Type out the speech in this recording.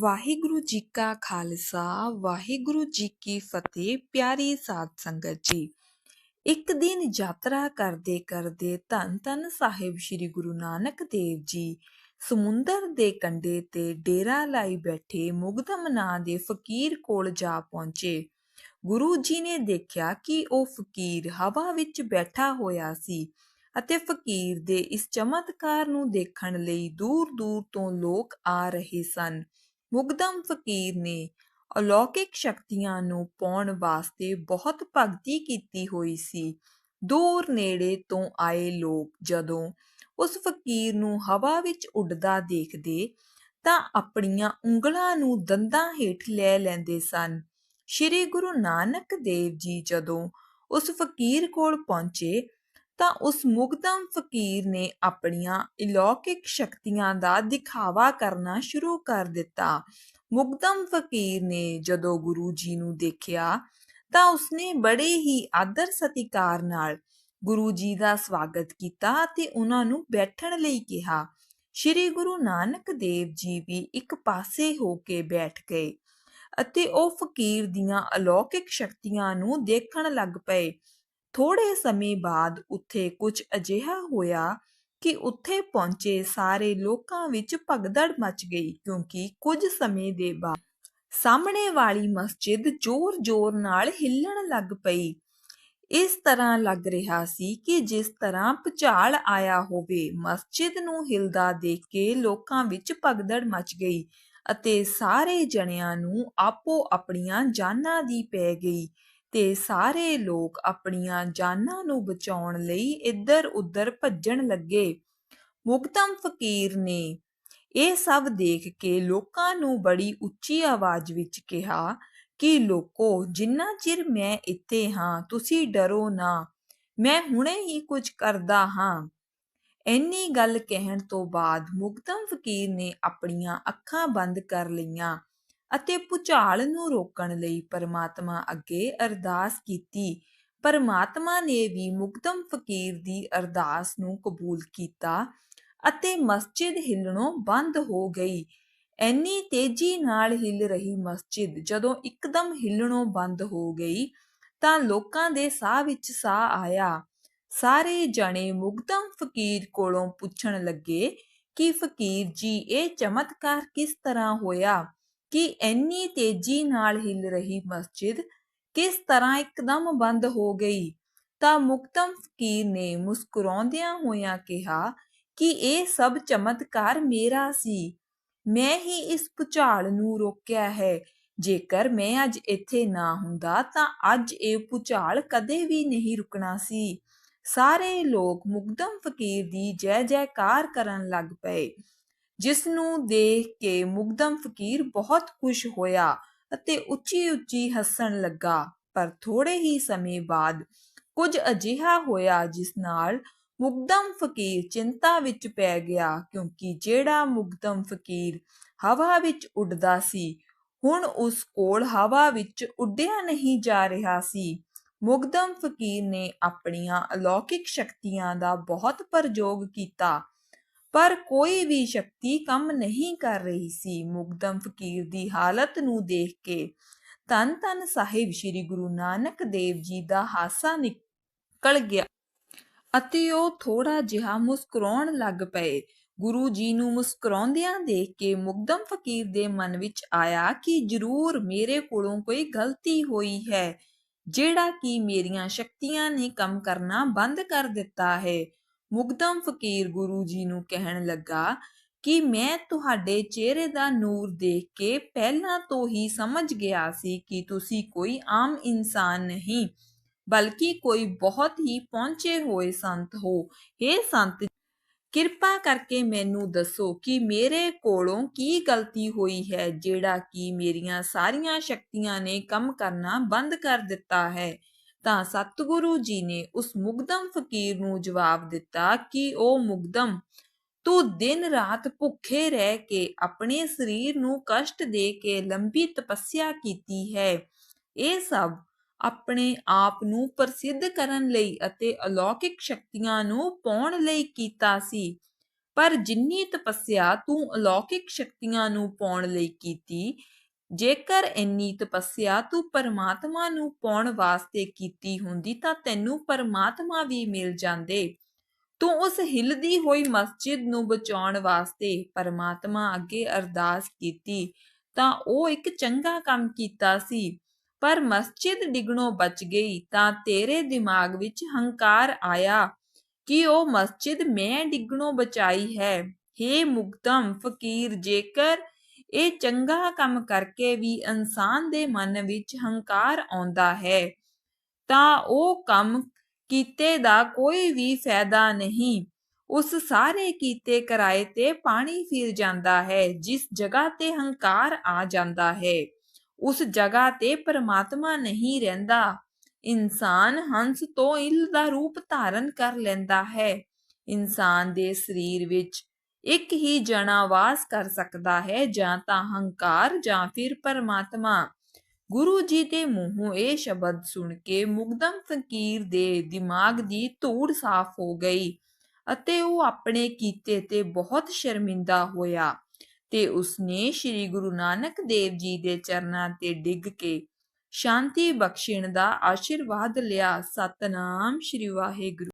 ਵਾਹਿਗੁਰੂ ਜੀ ਕਾ ਖਾਲਸਾ, ਵਾਹਿਗੁਰੂ ਜੀ ਕੀ ਫਤਿਹ, ਪਿਆਰੀ ਸਾਧ ਸੰਗਤ ਜੀ। ਇੱਕ ਦਿਨ ਯਾਤਰਾ ਕਰਦੇ ਕਰਦੇ ਧੰਨ ਧੰਨ ਸਾਹਿਬ ਸ੍ਰੀ ਗੁਰੂ ਨਾਨਕ ਦੇਵ ਜੀ ਸਮੁੰਦਰ ਦੇ ਕੰਢੇ ਤੇ ਡੇਰਾ ਲਾਈ ਬੈਠੇ ਮੁਗਦਮ ਨਾਂ ਦੇ ਫਕੀਰ ਕੋਲ ਜਾ ਪਹੁੰਚੇ। ਗੁਰੂ ਜੀ ਨੇ ਦੇਖਿਆ ਕਿ ਉਹ ਫਕੀਰ ਹਵਾ ਵਿੱਚ ਬੈਠਾ ਹੋਇਆ ਸੀ ਅਤੇ ਫਕੀਰ ਦੇ ਇਸ ਚਮਤਕਾਰ ਨੂੰ ਦੇਖਣ ਲਈ ਦੂਰ ਦੂਰ ਤੋਂ ਲੋਕ ਆ ਰਹੇ ਸਨ। ਮੁਗਦਮ ਫਕੀਰ ਨੇ ਅਲੌਕਿਕ ਸ਼ਕਤੀਆਂ ਨੂੰ ਪਾਉਣ ਵਾਸਤੇ ਬਹੁਤ ਭਗਤੀ ਕੀਤੀ ਹੋਈ ਸੀ। ਦੂਰ ਨੇੜੇ ਤੋਂ ਆਏ ਲੋਕ ਜਦੋਂ ਉਸ ਫਕੀਰ ਨੂੰ ਹਵਾ ਵਿੱਚ ਉੱਡਦਾ ਦੇਖਦੇ ਤਾਂ ਆਪਣੀਆਂ ਉਂਗਲਾਂ ਨੂੰ ਦੰਦਾਂ ਹੇਠ ਲੈ ਲੈਂਦੇ ਸਨ। ਸ੍ਰੀ ਗੁਰੂ ਨਾਨਕ ਦੇਵ ਜੀ ਜਦੋਂ ਉਸ ਫਕੀਰ ਕੋਲ ਪਹੁੰਚੇ ਤਾਂ ਉਸ ਮੁਗਦਮ ਫਕੀਰ ਨੇ ਆਪਣੀਆਂ ਇਲੌਕਿਕ ਸ਼ਕਤੀਆਂ ਦਾ ਦਿਖਾਵਾ ਕਰਨਾ ਸ਼ੁਰੂ ਕਰ ਦਿੱਤਾ। ਮੁਗਦਮ ਫਕੀਰ ਨੇ ਜਦੋਂ ਗੁਰੂ ਜੀ ਨੂੰ ਦੇਖਿਆ ਤਾਂ ਉਸਨੇ ਬੜੇ ਹੀ ਆਦਰ ਸਤਿਕਾਰ ਨਾਲ ਗੁਰੂ ਜੀ ਦਾ ਸਵਾਗਤ ਕੀਤਾ ਤੇ ਉਹਨਾਂ ਨੂੰ ਬੈਠਣ ਲਈ ਕਿਹਾ। ਸ੍ਰੀ ਗੁਰੂ ਨਾਨਕ ਦੇਵ ਜੀ ਵੀ ਇੱਕ ਪਾਸੇ ਹੋ ਕੇ ਬੈਠ ਗਏ ਅਤੇ ਉਹ ਫਕੀਰ ਦੀਆਂ ਅਲੌਕਿਕ ਸ਼ਕਤੀਆਂ ਨੂੰ ਦੇਖਣ ਲੱਗ ਪਏ। ਥੋੜੇ ਸਮੇਂ ਬਾਅਦ ਉੱਥੇ ਕੁਝ ਅਜਿਹਾ ਹੋਇਆ ਕਿ ਉੱਥੇ ਪਹੁੰਚੇ ਸਾਰੇ ਲੋਕਾਂ ਵਿੱਚ ਭਗਦੜ ਮਚ ਗਈ ਕਿਉਂਕਿ ਕੁਝ ਸਮੇਂ ਦੇ ਬਾਅਦ ਸਾਹਮਣੇ ਵਾਲੀ ਮਸਜਿਦ ਜ਼ੋਰ-ਜ਼ੋਰ ਨਾਲ ਹਿੱਲਣ ਲੱਗ ਪਈ। ਇਸ ਤਰ੍ਹਾਂ ਲੱਗ ਰਿਹਾ ਸੀ ਕਿ ਜਿਸ ਤਰ੍ਹਾਂ ਭੁਚਾਲ ਆਇਆ ਹੋਵੇ, ਮਸਜਿਦ ਨੂੰ ਹਿਲਦਾ ਦੇਖ ਕੇ ਲੋਕਾਂ ਵਿੱਚ ਭਗਦੜ ਮਚ ਗਈ ਅਤੇ ਸਾਰੇ ਜਣਿਆਂ ਨੂੰ ਆਪੋ ਆਪਣੀਆਂ ਜਾਨਾਂ ਦੀ ਪੈ ਗਈ। ਤੇ ਸਾਰੇ ਲੋਕ ਆਪਣੀਆਂ ਜਾਨਾਂ ਨੂੰ ਬਚਾਉਣ ਲਈ ਇੱਧਰ-ਉੱਧਰ ਭੱਜਣ ਲੱਗੇ। ਮੁਗਤਮ ਫਕੀਰ ਨੇ ਇਹ ਸਭ ਦੇਖ ਕੇ ਲੋਕਾਂ ਨੂੰ ਬੜੀ ਉੱਚੀ ਆਵਾਜ਼ ਵਿੱਚ ਕਿਹਾ ਕਿ, ਲੋਕੋ, ਜਿੰਨਾ ਚਿਰ ਮੈਂ ਇੱਥੇ ਹਾਂ, ਤੁਸੀਂ ਡਰੋ ਨਾ। ਮੈਂ ਹੁਣੇ ਹੀ ਕੁਝ ਕਰਦਾ ਹਾਂ। ਇੰਨੀ ਗੱਲ ਕਹਿਣ ਤੋਂ ਬਾਅਦ ਮੁਗਤਮ ਫਕੀਰ ਨੇ ਆਪਣੀਆਂ ਅੱਖਾਂ ਬੰਦ ਕਰ ਲਈਆਂ। ਅਤੇ ਭੁਚਾਲ ਨੂੰ ਰੋਕਣ ਲਈ ਪਰਮਾਤਮਾ ਅੱਗੇ ਅਰਦਾਸ ਕੀਤੀ। ਪਰਮਾਤਮਾ ਨੇ ਵੀ ਮੁਕਦਮ ਫਕੀਰ ਦੀ ਅਰਦਾਸ ਨੂੰ ਕਬੂਲ ਕੀਤਾ ਅਤੇ ਮਸਜਿਦ ਹਿੱਲਣੋਂ ਬੰਦ ਹੋ ਗਈ। ਐਨੀ ਤੇਜ਼ੀ ਨਾਲ ਹਿੱਲ ਰਹੀ ਮਸਜਿਦ ਜਦੋਂ ਇੱਕਦਮ ਹਿੱਲਣੋਂ ਬੰਦ ਹੋ ਗਈ ਤਾਂ ਲੋਕਾਂ ਦੇ ਸਾਹ ਵਿੱਚ ਸਾਹ ਆਇਆ। ਸਾਰੇ ਜਣੇ ਮੁਕਦਮ ਫਕੀਰ ਕੋਲੋਂ ਪੁੱਛਣ ਲੱਗੇ ਕਿ ਫਕੀਰ ਜੀ, ਇਹ ਚਮਤਕਾਰ ਕਿਸ ਤਰ੍ਹਾਂ ਹੋਇਆ? ਕਿ ਇੰਨੀ ਤੇਜ਼ੀ ਨਾਲ ਹਿੱਲ ਰਹੀ ਮਸਜਿਦ ਕਿਸ ਤਰ੍ਹਾਂ ਇੱਕਦਮ ਬੰਦ ਹੋ ਗਈ? ਤਾਂ ਮੁਕਤਮ ਫਕੀਰ ਨੇ ਮੁਸਕਰਾਉਂਦਿਆਂ ਹੋਇਆਂ ਕਿਹਾ ਕਿ ਇਹ ਸਭ ਚਮਤਕਾਰ ਮੇਰਾ ਸੀ। ਮੈਂ ਹੀ ਇਸ ਭੁਚਾਲ ਨੂੰ ਰੋਕਿਆ ਹੈ। ਜੇਕਰ ਮੈਂ ਅੱਜ ਇੱਥੇ ਨਾ ਹੁੰਦਾ ਤਾਂ ਅੱਜ ਇਹ ਭੁਚਾਲ ਕਦੇ ਵੀ ਨਹੀਂ ਰੁਕਣਾ ਸੀ। ਸਾਰੇ ਲੋਕ ਮੁਕਦਮ ਫਕੀਰ ਦੀ ਜੈ ਜੈਕਾਰ ਕਰਨ ਲੱਗ ਪਏ। ਜਿਸ ਨੂੰ ਦੇਖ ਕੇ ਮੁਕਦਮ ਫਕੀਰ ਬਹੁਤ ਖੁਸ਼ ਹੋਇਆ ਅਤੇ ਉੱਚੀ ਉੱਚੀ ਹੱਸਣ ਲੱਗਾ। ਪਰ ਥੋੜੇ ਹੀ ਸਮੇਂ ਬਾਅਦ ਕੁਝ ਅਜਿਹਾ ਹੋਇਆ ਜਿਸ ਨਾਲ ਮੁਗਦਮ ਫਕੀਰ ਚਿੰਤਾ ਵਿੱਚ ਪੈ ਗਿਆ ਕਿਉਂਕਿ ਜਿਹੜਾ ਮੁਕਦਮ ਫਕੀਰ ਹਵਾ ਵਿੱਚ ਉੱਡਦਾ ਸੀ, ਹੁਣ ਉਸ ਕੋਲ ਹਵਾ ਵਿੱਚ ਉੱਡਿਆ ਨਹੀਂ ਜਾ ਰਿਹਾ ਸੀ। ਮੁਕਦਮ ਫਕੀਰ ਨੇ ਆਪਣੀਆਂ ਅਲੌਕਿਕ ਸ਼ਕਤੀਆਂ ਦਾ ਬਹੁਤ ਪ੍ਰਯੋਗ ਕੀਤਾ ਪਰ ਕੋਈ ਵੀ ਸ਼ਕਤੀ ਕੰਮ ਨਹੀਂ ਕਰ ਰਹੀ ਸੀ। ਮੁਕਦਮ ਫਕੀਰ ਦੀ ਹਾਲਤ ਨੂੰ ਦੇਖ ਕੇ ਤਨ ਤਨ ਸਾਹਿਬ ਸ੍ਰੀ ਗੁਰੂ ਨਾਨਕ ਦੇਵ ਜੀ ਦਾ ਹਾਸਾ ਨਿਕਲ ਗਿਆ ਅਤੇ ਉਹ ਥੋੜਾ ਜਿਹਾ ਮੁਸਕਰਾਉਣ ਲੱਗ ਪਏ। ਗੁਰੂ ਜੀ ਨੂੰ ਮੁਸਕਰਾਉਂਦਿਆਂ ਦੇਖ ਕੇ ਮੁਕਦਮ ਫਕੀਰ ਦੇ ਮਨ ਵਿੱਚ ਆਇਆ ਕਿ ਜ਼ਰੂਰ ਮੇਰੇ ਕੋਲੋਂ ਕੋਈ ਗਲਤੀ ਹੋਈ ਹੈ, ਜਿਹੜਾ ਕਿ ਮੇਰੀਆਂ ਸ਼ਕਤੀਆਂ ਨੇ ਕੰਮ ਕਰਨਾ ਬੰਦ ਕਰ ਦਿੱਤਾ ਹੈ। ਮੁਗਦਮ ਫਕੀਰ ਗੁਰੂ ਜੀ ਨੂੰ ਕਹਿਣ ਲੱਗਾ ਕਿ ਮੈਂ ਤੁਹਾਡੇ ਚਿਹਰੇ ਦਾ ਨੂਰ ਦੇਖ ਕੇ ਪਹਿਲਾਂ ਤੋਂ ਹੀ ਸਮਝ ਗਿਆ ਸੀ ਕਿ ਤੁਸੀਂ ਕੋਈ ਆਮ ਇਨਸਾਨ ਨਹੀਂ, ਬਲਕਿ ਕੋਈ ਬਹੁਤ ਹੀ ਪਹੁੰਚੇ ਹੋਏ ਸੰਤ ਹੋ। हे ਸੰਤ, ਕਿਰਪਾ ਕਰਕੇ ਮੈਨੂੰ ਦੱਸੋ ਕਿ ਮੇਰੇ ਕੋਲੋਂ ਕੀ ਗਲਤੀ ਹੋਈ ਹੈ, ਜਿਹੜਾ ਕਿ ਮੇਰੀਆਂ ਸਾਰੀਆਂ ਸ਼ਕਤੀਆਂ ਨੇ ਕੰਮ ਕਰਨਾ ਬੰਦ ਕਰ ਦਿੱਤਾ ਹੈ। ਤਾਂ ਸਤਿਗੁਰੂ ਜੀ ਨੇ ਉਸ ਮੁਗਦਮ ਫਕੀਰ ਨੂੰ ਜਵਾਬ ਦਿੱਤਾ ਕਿ ਉਹ ਮੁਗਦਮ ਤੂੰ ਦਿਨ ਰਾਤ ਭੁੱਖੇ ਰਹਿ ਕੇ ਆਪਣੇ ਸਰੀਰ ਨੂੰ ਕਸ਼ਟ ਦੇ ਕੇ ਲੰਬੀ ਤਪੱਸਿਆ ਕੀਤੀ ਹੈ। ਇਹ ਸਭ ਆਪਣੇ ਆਪ ਨੂੰ ਪ੍ਰਸਿੱਧ ਕਰਨ ਲਈ ਅਤੇ ਅਲੌਕਿਕ ਸ਼ਕਤੀਆਂ ਨੂੰ ਪਾਉਣ ਲਈ ਕੀਤਾ ਸੀ। ਪਰ ਜਿੰਨੀ ਤਪੱਸਿਆ ਤੂੰ ਅਲੌਕਿਕ ਸ਼ਕਤੀਆਂ ਨੂੰ ਪਾਉਣ ਲਈ ਕੀਤੀ ਜੇਕਰ ਇੰਨੀ ਤਪੱਸਿਆ ਤੂੰ ਪਰਮਾਤਮਾ ਨੂੰ ਪਾਉਣ ਵਾਸਤੇ ਕੀਤੀ ਹੁੰਦੀ ਤਾਂ ਤੈਨੂੰ ਪਰਮਾਤਮਾ ਵੀ ਮਿਲ ਜਾਂਦੇ। ਤੂੰ ਉਸ ਹਿਲਦੀ ਹੋਈ ਮਸਜਿਦ ਨੂੰ ਬਚਾਉਣ ਵਾਸਤੇ ਪਰਮਾਤਮਾ ਅੱਗੇ ਅਰਦਾਸ ਕੀਤੀ ਤਾਂ ਉਹ ਇੱਕ ਚੰਗਾ ਕੰਮ ਕੀਤਾ ਸੀ। ਪਰ ਮਸਜਿਦ ਡਿੱਗਣੋਂ ਬਚ ਗਈ ਤਾਂ ਤੇਰੇ ਦਿਮਾਗ ਵਿੱਚ ਹੰਕਾਰ ਆਇਆ ਕਿ ਉਹ ਮਸਜਿਦ ਮੈਂ ਡਿੱਗਣੋਂ ਬਚਾਈ ਹੈ। ਹੇ ਮੁਕਤਮ ਫਕੀਰ, ਜੇਕਰ ਇਹ ਚੰਗਾ ਕੰਮ ਕਰਕੇ ਵੀ ਇਨਸਾਨ ਦੇ ਮਨ ਵਿੱਚ ਹੰਕਾਰ ਆਉਂਦਾ ਹੈ। ਤਾਂ ਉਹ ਕੰਮ ਕੀਤੇ ਦਾ ਕੋਈ ਵੀ ਫਾਇਦਾ ਨਹੀਂ। ਉਸ ਸਾਰੇ ਕੀਤੇ ਕਰਾਏ ਤੇ ਪਾਣੀ ਫਿਰ ਜਾਂਦਾ ਹੈ, ਜਿਸ ਜਗ੍ਹਾ ਤੇ ਹੰਕਾਰ ਆ ਜਾਂਦਾ ਹੈ, ਉਸ ਜਗ੍ਹਾ ਤੇ ਪਰਮਾਤਮਾ ਨਹੀਂ ਰਹਿੰਦਾ। ਇਨਸਾਨ ਹੰਸ ਤੋਂ ਇਲ ਦਾ ਰੂਪ ਧਾਰਨ ਕਰ ਲੈਂਦਾ ਹੈ। ਇਨਸਾਨ ਦੇ ਸਰੀਰ ਵਿੱਚ ਇੱਕ ਹੀ ਜਣਾ ਵਾਸ ਕਰ ਸਕਦਾ ਹੈ, ਜਾਂ ਤਾਂ ਹੰਕਾਰ, ਜਾਂ ਫਿਰ ਪਰਮਾਤਮਾ। ਗੁਰੂ ਜੀ ਦੇ ਮੂੰਹੋਂ ਇਹ ਸ਼ਬਦ ਸੁਣ ਕੇ ਮੁਕਦਮ ਫਕੀਰ ਦੇ ਦਿਮਾਗ ਦੀ ਧੂੜ ਸਾਫ਼ ਹੋ ਗਈ ਅਤੇ ਉਹ ਆਪਣੇ ਕੀਤੇ ਤੇ ਬਹੁਤ ਸ਼ਰਮਿੰਦਾ ਹੋਇਆ ਤੇ ਉਸਨੇ ਸ੍ਰੀ ਗੁਰੂ ਨਾਨਕ ਦੇਵ ਜੀ ਦੇ ਚਰਨਾਂ ਤੇ ਡਿੱਗ ਕੇ ਸ਼ਾਂਤੀ ਬਖਸ਼ਣ ਦਾ ਆਸ਼ੀਰਵਾਦ ਲਿਆ। ਸਤਨਾਮ ਸ੍ਰੀ ਵਾਹਿਗੁਰੂ।